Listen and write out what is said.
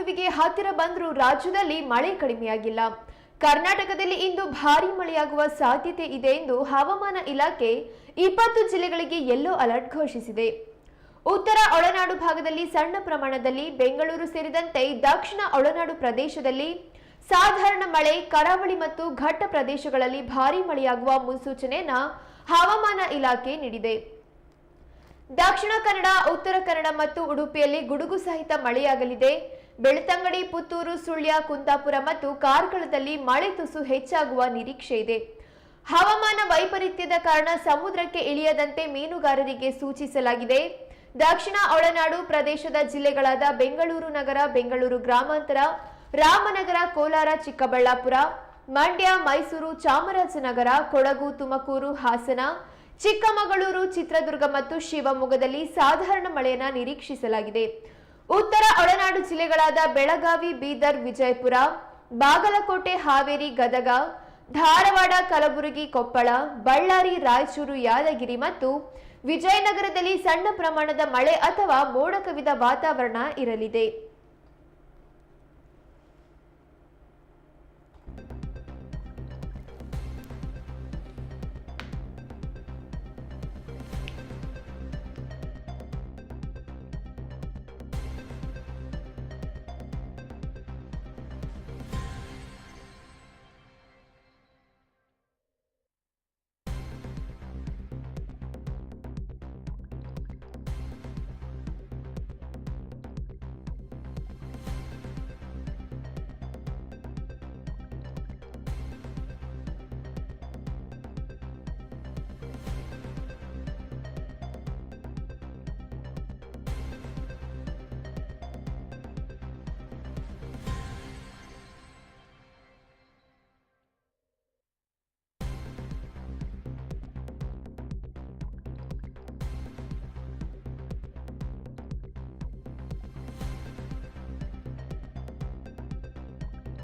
ಋತುವಿಗೆ ಹತ್ತಿರ ಬಂದರೂ ರಾಜ್ಯದಲ್ಲಿ ಮಳೆ ಕಡಿಮೆಯಾಗಿಲ್ಲ. ಕರ್ನಾಟಕದಲ್ಲಿ ಇಂದು ಭಾರೀ ಮಳೆಯಾಗುವ ಸಾಧ್ಯತೆ ಇದೆ ಎಂದು ಹವಾಮಾನ ಇಲಾಖೆ ಇಪ್ಪತ್ತು ಜಿಲ್ಲೆಗಳಿಗೆ ಯೆಲ್ಲೋ ಅಲರ್ಟ್ ಘೋಷಿಸಿದೆ. ಉತ್ತರ ಒಳನಾಡು ಭಾಗದಲ್ಲಿ ಸಣ್ಣ ಪ್ರಮಾಣದಲ್ಲಿ, ಬೆಂಗಳೂರು ಸೇರಿದಂತೆ ದಕ್ಷಿಣ ಒಳನಾಡು ಪ್ರದೇಶದಲ್ಲಿ ಸಾಧಾರಣ ಮಳೆ, ಕರಾವಳಿ ಮತ್ತು ಘಟ್ಟ ಪ್ರದೇಶಗಳಲ್ಲಿ ಭಾರೀ ಮಳೆಯಾಗುವ ಮುನ್ಸೂಚನೆಯನ್ನ ಹವಾಮಾನ ಇಲಾಖೆ ನೀಡಿದೆ. ದಕ್ಷಿಣ ಕನ್ನಡ, ಉತ್ತರ ಕನ್ನಡ ಮತ್ತು ಉಡುಪಿಯಲ್ಲಿ ಗುಡುಗು ಸಹಿತ ಮಳೆಯಾಗಲಿದೆ. ಬೆಳ್ತಂಗಡಿ, ಪುತ್ತೂರು, ಸುಳ್ಯ, ಕುಂದಾಪುರ ಮತ್ತು ಕಾರ್ಕಳದಲ್ಲಿ ಮಳೆ ತುಸು ಹೆಚ್ಚಾಗುವ ನಿರೀಕ್ಷೆ ಇದೆ. ಹವಾಮಾನ ವೈಪರೀತ್ಯದ ಕಾರಣ ಸಮುದ್ರಕ್ಕೆ ಇಳಿಯದಂತೆ ಮೀನುಗಾರರಿಗೆ ಸೂಚಿಸಲಾಗಿದೆ. ದಕ್ಷಿಣ ಒಳನಾಡು ಪ್ರದೇಶದ ಜಿಲ್ಲೆಗಳಾದ ಬೆಂಗಳೂರು ನಗರ, ಬೆಂಗಳೂರು ಗ್ರಾಮಾಂತರ, ರಾಮನಗರ, ಕೋಲಾರ, ಚಿಕ್ಕಬಳ್ಳಾಪುರ, ಮಂಡ್ಯ, ಮೈಸೂರು, ಚಾಮರಾಜನಗರ, ಕೊಡಗು, ತುಮಕೂರು, ಹಾಸನ, ಚಿಕ್ಕಮಗಳೂರು, ಚಿತ್ರದುರ್ಗ ಮತ್ತು ಶಿವಮೊಗ್ಗದಲ್ಲಿ ಸಾಧಾರಣ ಮಳೆಯನ್ನು ನಿರೀಕ್ಷಿಸಲಾಗಿದೆ. ಉತ್ತರ ಒಳನಾಡು ಜಿಲ್ಲೆಗಳಾದ ಬೆಳಗಾವಿ, ಬೀದರ್, ವಿಜಯಪುರ, ಬಾಗಲಕೋಟೆ, ಹಾವೇರಿ, ಗದಗ, ಧಾರವಾಡ, ಕಲಬುರಗಿ, ಕೊಪ್ಪಳ, ಬಳ್ಳಾರಿ, ರಾಯಚೂರು, ಯಾದಗಿರಿ ಮತ್ತು ವಿಜಯನಗರದಲ್ಲಿ ಸಣ್ಣ ಪ್ರಮಾಣದ ಮಳೆ ಅಥವಾ ಮೋಡ ಕವಿದ ವಾತಾವರಣ ಇರಲಿದೆ.